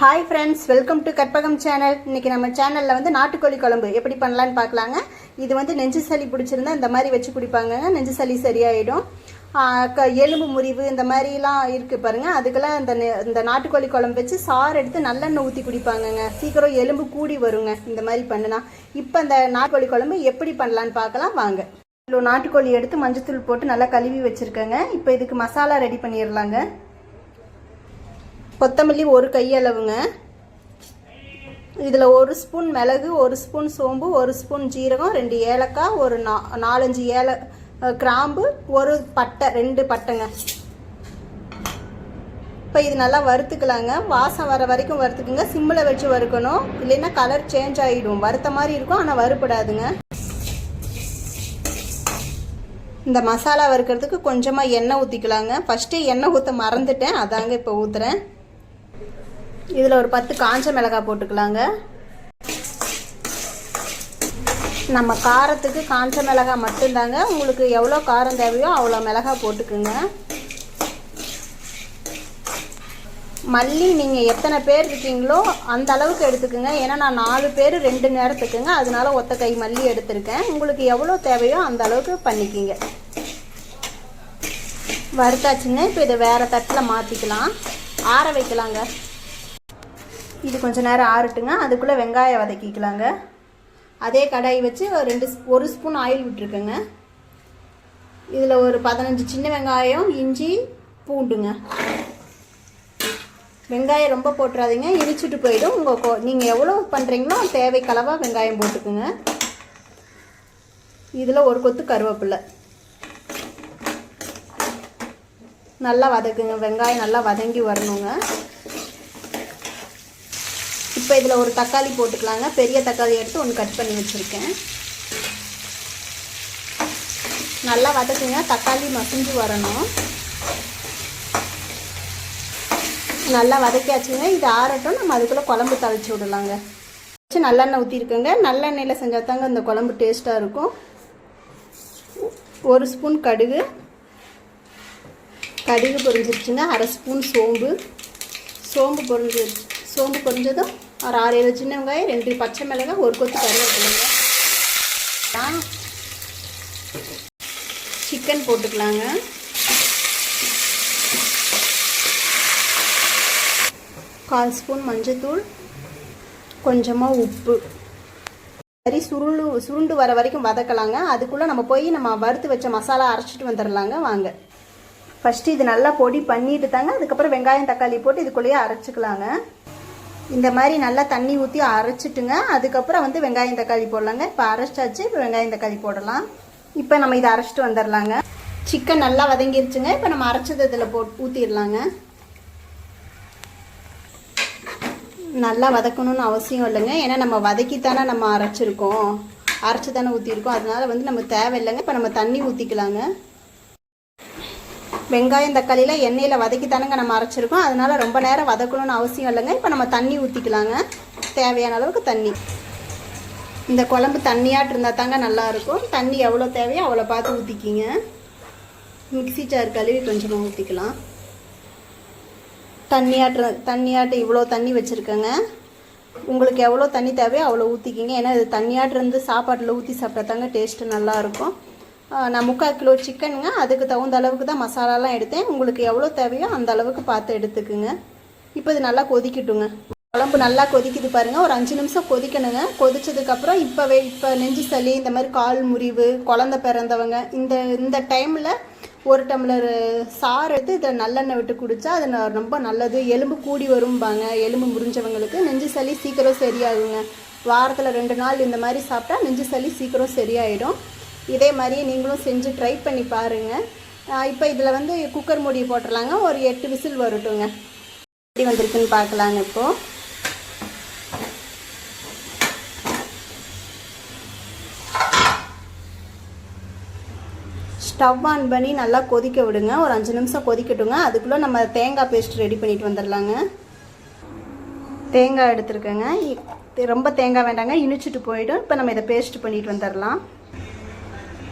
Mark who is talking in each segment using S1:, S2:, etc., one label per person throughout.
S1: Hi friends welcome to Karpagam channel இன்னைக்கு நம்ம சேனலில் வந்து நாட்டுக்கோழி குழம்பு எப்படி பண்ணலான்னு பார்க்கலாங்க. இது வந்து நெஞ்சு சளி பிடிச்சிருந்தா இந்த மாதிரி வச்சு குடிப்பாங்கங்க. நெஞ்சு சளி சரியாயிடும். க- எலும்பு முறிவு இந்த மாதிரிலாம் இருக்குது பாருங்க. அதுக்கெல்லாம் இந்த நெ- இந்த நாட்டுக்கோழி குழம்பு வச்சு சாறு எடுத்து நல்லெண்ணெய் ஊற்றி குடிப்பாங்கங்க. சீக்கிரம் எலும்பு கூடி வருங்க. இந்த மாதிரி பண்ணுனா. இப்போ இந்த நாட்டுக்கோழி குழம்பு எப்படி பண்ணலான்னு பார்க்கலாம். வாங்க. இவ்வளோ நாட்டுக்கோழி எடுத்து மஞ்சத்தூள் போட்டு நல்லா கழுவி வச்சுருக்கேங்க. இப்போ இதுக்கு மசாலா ரெடி பண்ணிடலாங்க கொத்தமல்லி ஒரு கையளவுங்க. இதில் ஒரு ஸ்பூன் மிளகு ஒரு ஸ்பூன் சோம்பு ஒரு ஸ்பூன் ஜீரகம் ரெண்டு ஏலக்காய் ஒரு நா நாலஞ்சு ஏல கிராம்பு ஒரு பட்டை ரெண்டு பட்டைங்க. இப்போ இது நல்லா வறுத்துக்கலாங்க. வாசம் வர வரைக்கும் வறுத்துக்குங்க. சிம்மில் வச்சு வறுக்கணும். இல்லைன்னா கலர் சேஞ்ச் ஆகிடும் வறுத்த மாதிரி இருக்கும் ஆனால் வறுப்படாதுங்க இந்த மசாலா வறுக்கிறதுக்கு கொஞ்சமாக எண்ணெய் ஊற்றிக்கலாங்க ஃபஸ்ட்டு எண்ணெய் ஊற்ற மறந்துட்டேன். அதாங்க இப்போ ஊற்றுறேன் இதில் ஒரு பத்து காஞ்ச மிளகாய் போட்டுக்கலாங்க. நம்ம காரத்துக்கு காஞ்ச மிளகாய் மட்டும்தாங்க. உங்களுக்கு எவ்வளோ காரம் தேவையோ அவ்வளோ மிளகாய் போட்டுக்குங்க. மல்லி நீங்கள் எத்தனை பேர் இருக்கீங்களோ அந்த அளவுக்கு எடுத்துக்கோங்க. ஏன்னா நான் நாலு பேர் ரெண்டு நேரத்துக்குங்க. அதனால ஒத்த கை மல்லி எடுத்திருக்கேன். உங்களுக்கு எவ்வளோ தேவையோ அந்த அளவுக்கு பண்ணிக்கிங்க. வறுத்தாச்சுங்க. இப்போ இதை வேறு தட்டில் மாற்றிக்கலாம் ஆற வைக்கலாங்க. இது கொஞ்சம் நேரம் ஆறட்டுங்க. அதுக்குள்ளே வெங்காயம் வதக்கிக்கலாங்க. அதே கடாய் வச்சு ஒரு ரெண்டு ஒரு ஸ்பூன் ஆயில் விட்டுருக்கேங்க. இதில் ஒரு பதினஞ்சு சின்ன வெங்காயம் இஞ்சி பூண்டுங்க. வெங்காயம் ரொம்ப போட்டுறாதீங்க. இடிச்சிட்டு போயிடும். உங்கள் கோ நீங்கள் எவ்வளோ பண்ணுறீங்களோ தேவைக்களவாக வெங்காயம் போட்டுக்குங்க. இதில் ஒரு கொத்து கருவேப்பில்லை நல்லா வதக்குங்க. வெங்காயம் நல்லா வதங்கி வரணுங்க. இப்போ இதில் ஒரு தக்காளி போட்டுக்கலாங்க. பெரிய தக்காளி எடுத்து ஒன்று கட் பண்ணி வச்சுருக்கேன். நல்லா வதக்குங்க. தக்காளி மசிஞ்சு வரணும். நல்லா வதக்கியாச்சுங்க. இது ஆறட்டும். நம்ம அதுக்குள்ளே குழம்பு தழைச்சி விடலாங்க. வச்சு நல்லெண்ணெய் ஊற்றிருக்கோங்க நல்லெண்ணெயில் செஞ்சால் தாங்க இந்த குழம்பு டேஸ்ட்டாக இருக்கும். ஒரு ஸ்பூன் கடுகு. கடுகு பொரிஞ்சிருச்சுங்க. அரை ஸ்பூன் சோம்பு. சோம்பு பொரிஞ்சு சோம்பு பொரிஞ்சதும் ஒரு ஆறு ஏழு சின்ன வெங்காயம் ரெண்டு பச்சை மிளகாய் ஒரு கொத்து கருவேப்பிலைங்க சிக்கன் போட்டுக்கலாங்க. கால் ஸ்பூன் மஞ்சத்தூள் கொஞ்சமாக உப்பு. சரி சுருண்டு சுருண்டு வர வரைக்கும் வதக்கலாங்க. அதுக்குள்ளே நம்ம போய் நம்ம வறுத்து வச்ச மசாலா அரைச்சிட்டு வந்துடலாங்க வாங்க. ஃபஸ்ட்டு இது நல்லா பொடி பண்ணிட்டு தாங்க அதுக்கப்புறம் வெங்காயம் தக்காளி போட்டு இதுக்குள்ளேயே அரைச்சிக்கலாங்க. இந்த மாதிரி நல்லா தண்ணி ஊற்றி அரைச்சிட்டுங்க. அதுக்கப்புறம் வந்து வெங்காயம் தக்காளி போடலாங்க. இப்போ அரைச்சாச்சு இப்போ வெங்காயம் தக்காளி போடலாம். இப்போ நம்ம இதை அரைச்சிட்டு வந்துடலாங்க. சிக்கன் நல்லா வதங்கிருச்சுங்க. இப்போ நம்ம அரைச்சது இதில் போ ஊற்றிடலாங்க நல்லா வதக்கணும்னு அவசியம் இல்லைங்க. ஏன்னா நம்ம வதக்கித்தானே நம்ம அரைச்சிருக்கோம். அரைச்சி தானே ஊற்றிருக்கோம் அதனால் வந்து நம்ம தேவையில்லைங்க. இப்போ நம்ம தண்ணி ஊற்றிக்கலாங்க வெங்காயம் தக்காளியில் எண்ணெயில் வதக்கி தானங்க நம்ம அரைச்சிருக்கோம். அதனால் ரொம்ப நேரம் வதக்கணும்னு அவசியம் இல்லைங்க. இப்போ நம்ம தண்ணி ஊற்றிக்கலாங்க தேவையான அளவுக்கு தண்ணி. இந்த குழம்பு தண்ணியாட்டு இருந்தால் தாங்க நல்லாயிருக்கும். தண்ணி எவ்வளோ தேவையோ அவ்வளோ பார்த்து ஊற்றிக்கிங்க மிக்சி ஜார் கழுவி கொஞ்சமாக ஊற்றிக்கலாம் தண்ணியாட்டு தண்ணியாட்டு இவ்வளோ தண்ணி வச்சுருக்கேங்க. உங்களுக்கு எவ்வளோ தண்ணி தேவையோ அவ்வளோ ஊற்றிக்கிங்க ஏன்னா இது தண்ணியாட்டு இருந்து சாப்பாட்டில் ஊற்றி சாப்பிட்டா தாங்க டேஸ்ட்டு நல்லாயிருக்கும். நான் முக்கால் கிலோ சிக்கனுங்க அதுக்கு தகுந்த அளவுக்கு தான் மசாலாலாம் எடுத்தேன். உங்களுக்கு எவ்வளோ தேவையோ அந்த அளவுக்கு பார்த்து எடுத்துக்குங்க. இப்போ இது நல்லா கொதிக்கட்டுங்க. குழம்பு நல்லா கொதிக்குது பாருங்கள் ஒரு அஞ்சு நிமிஷம் கொதிக்கணுங்க. கொதிச்சதுக்கப்புறம் இப்போவே இப்போ நெஞ்சு சளி இந்த மாதிரி கால் முறிவு குழந்த பிறந்தவங்க இந்த இந்த டைமில் ஒரு டம்ளர் சாறு எடுத்து இதை நல்லெண்ணெய் விட்டு குடித்தா அது ரொம்ப நல்லது. எலும்பு கூடி வரும்பாங்க. எலும்பு முறிஞ்சவங்களுக்கு நெஞ்சு சளி சீக்கிரம் சரியாகுங்க. வாரத்தில் ரெண்டு நாள் இந்த மாதிரி சாப்பிட்டா நெஞ்சு சளி சீக்கிரம் சரியாயிடும். இதே மாதிரியே நீங்களும் செஞ்சு ட்ரை பண்ணி பாருங்கள் இப்போ இதில் வந்து குக்கர் மூடி போட்டுடலாங்க ஒரு எட்டு விசில் வரட்டுங்க. எப்படி வந்திருக்குன்னு பார்க்கலாங்க இப்போது ஸ்டவ் ஆன் பண்ணி நல்லா கொதிக்க விடுங்க. ஒரு அஞ்சு நிமிஷம் கொதிக்கட்டுங்க. அதுக்குள்ளே நம்ம தேங்காய் பேஸ்ட் ரெடி பண்ணிட்டு வந்துடலாங்க. தேங்காய் எடுத்துருக்கேங்க. இ- ரொம்ப தேங்காய் வேண்டாங்க. இனிச்சிட்டு போயிடும். இப்போ நம்ம இதை பேஸ்ட் பண்ணிட்டு வந்துடலாம்.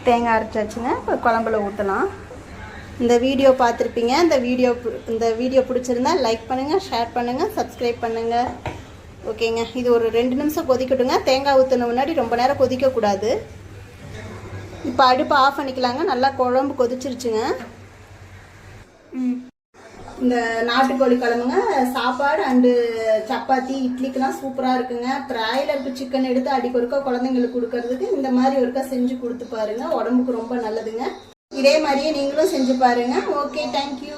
S1: தேங்காய் அரைச்சாச்சுங்க இப்போ குழம்புல ஊற்றலாம் இந்த வீடியோ பார்த்துருப்பீங்க. இந்த வீடியோ பு- இந்த வீடியோ பிடிச்சிருந்தா லைக் பண்ணுங்கள் ஷேர் பண்ணுங்கள் சப்ஸ்கிரைப் பண்ணுங்கள் ஓகேங்க இது ஒரு ரெண்டு நிமிஷம் கொதிக்கட்டுங்க. தேங்காய் ஊற்றின முன்னாடி ரொம்ப நேரம் கொதிக்கக்கூடாது. இப்போ அடுப்பை ஆஃப் பண்ணிக்கலாங்க. நல்லா குழம்பு கொதிச்சிருச்சுங்க. ம். இந்த நாட்டுக்கோழி குழம்புங்க சாப்பாடு அண்டு சப்பாத்தி இட்லிக்கெல்லாம் சூப்பராக இருக்குங்க. பிராய்லருக்கு சிக்கன் எடுத்து அடிக்க ஒருக்கா குழந்தைங்களுக்கு கொடுக்கறதுக்கு இந்த மாதிரி ஒருக்கா செஞ்சு கொடுத்து பாருங்க உடம்புக்கு ரொம்ப நல்லதுங்க. இதே மாதிரியே நீங்களும் செஞ்சு பாருங்க. Okay thank you